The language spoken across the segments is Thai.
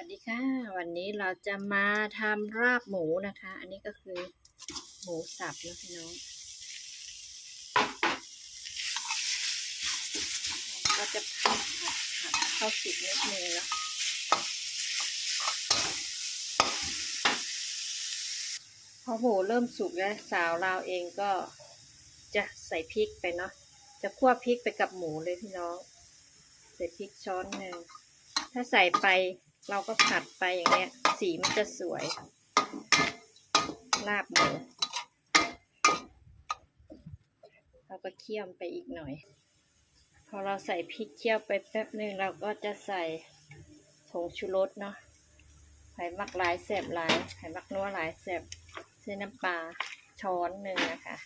วัสดีค่ะ วันนี้เราจะมาทำราบหมูนะคะ อันนี้ก็คือหมูสับนะพี่น้อง ก็จะผัดผัดผัดเข้าสุกนิดนึงนะพอหมูเริ่มสุกแล้วสาวเราเองก็จะใส่พริกไปเนาะจะคั่วพริกไปกับหมูเลยพี่น้อง ใส่พริกช้อนหนึ่งถ้าใส่ไป เราก็ผัดไปอย่างเงี้ย สีมันจะสวย ลาบหมูเราก็เคี่ยวไปอีกหน่อย พอเราใส่พริกเคี่ยวไปแป๊บหนึ่งเราก็จะใส่ผงชูรสเนาะไข่มักลายแสบลายไข่มักนัวลายแสบใส่น้ำปลาช้อนหนึ่งนะคะ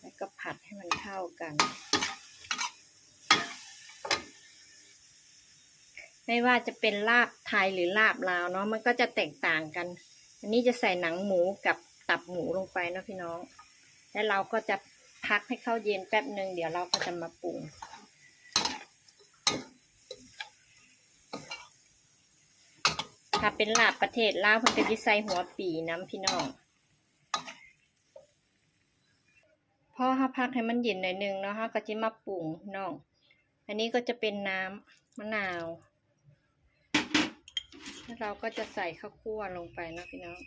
แล้วก็ผัดให้มันเข้ากัน ไม่ว่าจะเป็นลาบไทยหรือลาบลาวเนาะมันก็จะแตกต่างกัน อันนี้จะใส่หนังหมูกับตับหมูลงไปเนาะพี่น้อง แล้วเราก็จะพักให้เข้าเย็นแป๊บหนึ่งเดี๋ยวเราก็จะมาปรุงถ้าเป็นลาบประเทศลาวเพิ่นจะใส่หัวปีน้ำพี่น้องพอเฮาพักให้มันเย็นหน่อยหนึงเนาะเฮาก็จะมาปรุงน้อง อันนี้ก็จะเป็นน้ำมะนาว แล้วเราก็จะใส่ข้าวคั่วลงไปนะพี่น้อง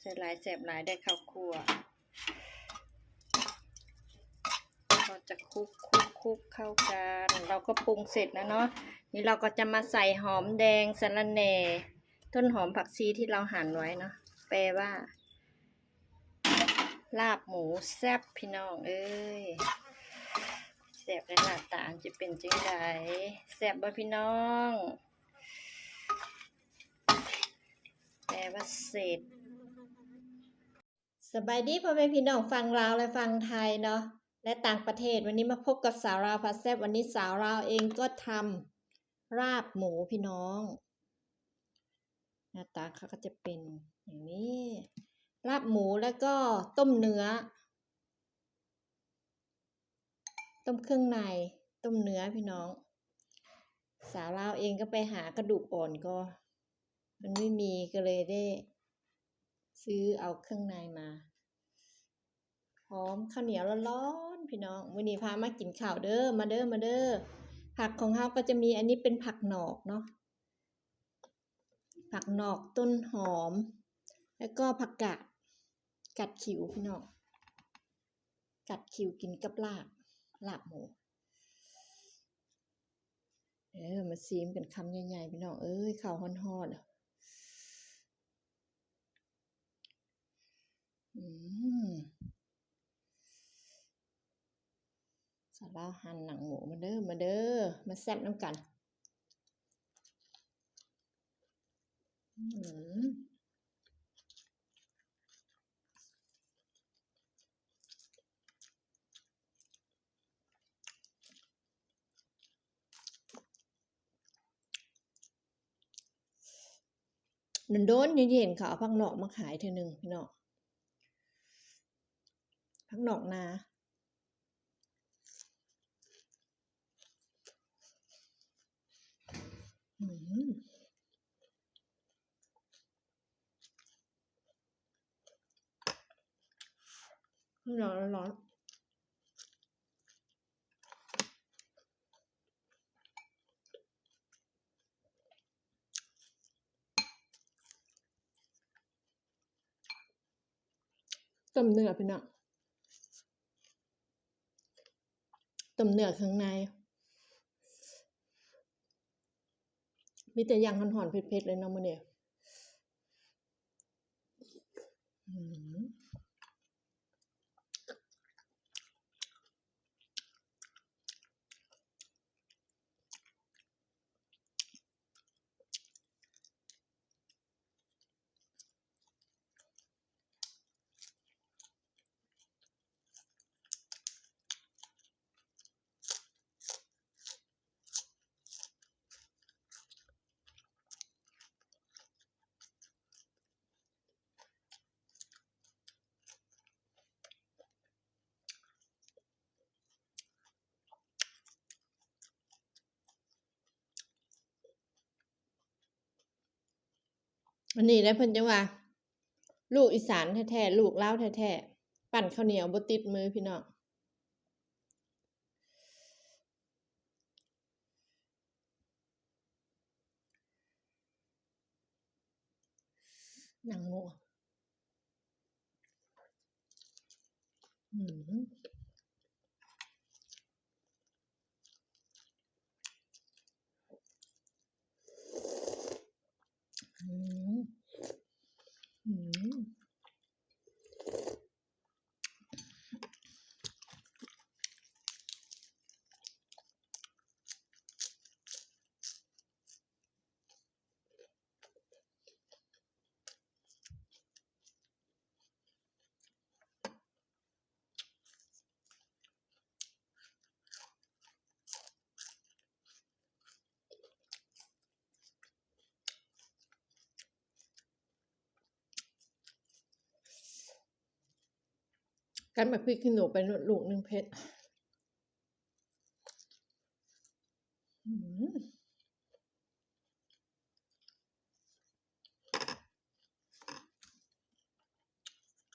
ใส่หลายแสบหลายได้ข้าวคั่วก็จะคลุกคลุกคลุกเข้ากัน เราก็ปรุงเสร็จแล้วเนาะ นี่เราก็จะมาใส่หอมแดงสะระแหน่ ต้นหอมผักชีที่เราหั่นไว้เนาะ แปลว่า ลาบหมูแซ่บพี่น้องเอ้ย แซ่บในหน้าตาจะเป็นจังไดแซ่บบ่พี่น้องแปลว่าเสร็จสบายดีพ่อแม่พี่น้องฟังลาวและฟังไทยเนาะและต่างประเทศวันนี้มาพบกับสาวราวพาแซ่บวันนี้สาวราวเองก็ทำราบหมูพี่น้อง หน้าตาเขาก็จะเป็นอย่างนี้ลาบหมูแล้วก็ต้มเนื้อ ต้มเครื่องใน ต้มเนื้อพี่น้อง สาวลาวเองก็ไปหากระดูกอ่อนก็ มันไม่มีก็เลยได้ ซื้อเอาเครื่องในมา พร้อมข้าวเหนียวร้อนๆพี่น้องมื้อนี้พามากินข้าวเด้อมาเด้อมาเด้อผักของเฮาก็จะมีอันนี้เป็นผักหนอกเนาะผักหนอกต้นหอม แล้วก็ผักกาดกัดขิวพี่น้องกัดขิวกินกับลาบ ลาบหมูเออมาซีมกันคำใหญ่ๆพี่น้องเอ้ยข้าวฮอนๆอะอืมสาราหั่นหนังหมูมาเด้อมาเด้อมาแซ่บน้ำกัน อืม โดนๆยังเห็นเขาเอาผักหนอกมาขายเท่อหนึ่งพี่น้องผักหนอกนาอืมร้อนร้อน ต้มเนื้อพี่น้องต้มเนื้อข้างใน มีแต่ย่างหอนๆเผ็ดๆเลยเนาะมื้อนี้อืม วันนี้ได้เพิ่นจังว่า ลูกอีสานแท้ๆลูกเล้าแท้ๆปั่นข้าวเหนียวบ่ติดมือพี่น้องหนังหมูอืมอืมอืม กันแบบพริกขี้หนูไปลูกหนึ่งเพชร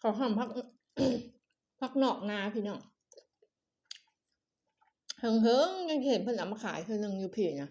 ขอหอมพักพักนอกนาพี่น้องเฮิงเฮิงยังเห็นเพิ่นเอามาขายคือหนึ่งอยู่พี่นะ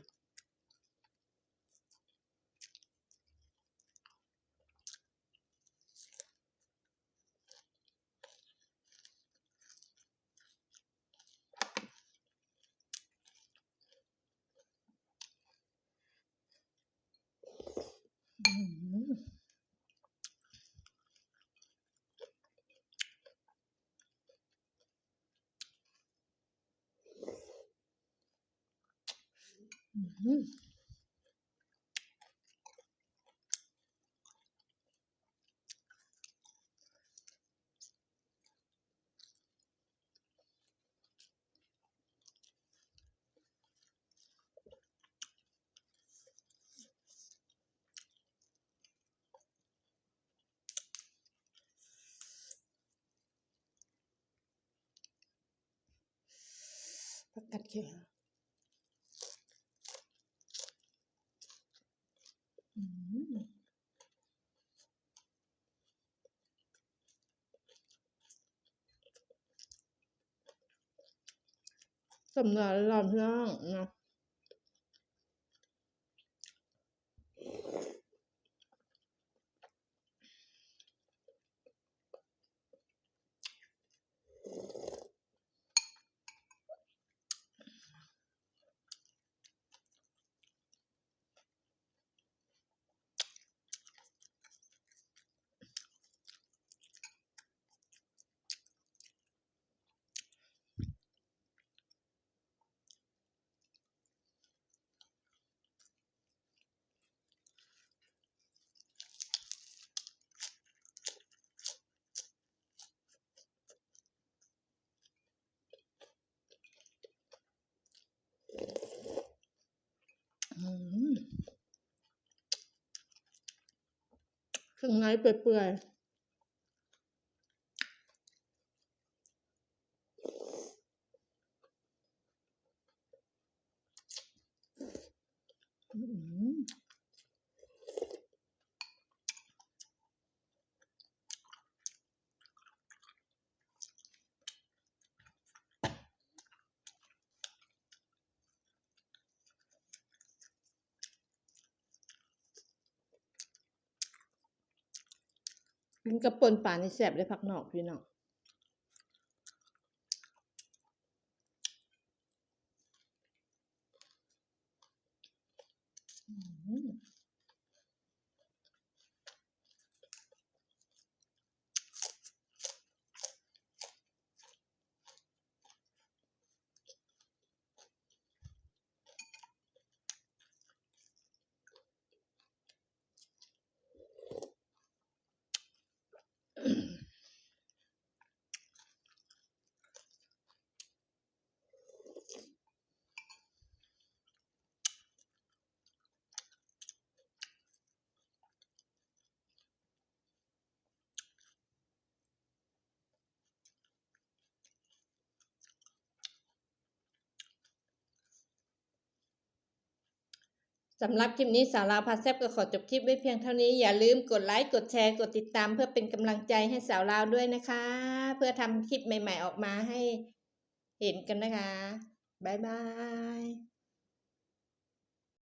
อืมผักกัดเขียวอืม สำหรับหลอนพี่น้องนะ เครื่องในเปื่อยๆอืม กินกับป่นป่านี่แซ่บเลยผักนอกพี่น้อง สำหรับคลิปนี้สาวลาวพาแซบก็ขอจบคลิปไว้เพียงเท่านี้อย่าลืมกดไลค์กดแชร์กดติดตาม เพื่อเป็นกำลังใจให้สาวลาวด้วยนะคะ เพื่อทำคลิปใหม่ ๆ ออกมาให้เห็นกันนะคะบ๊ายบาย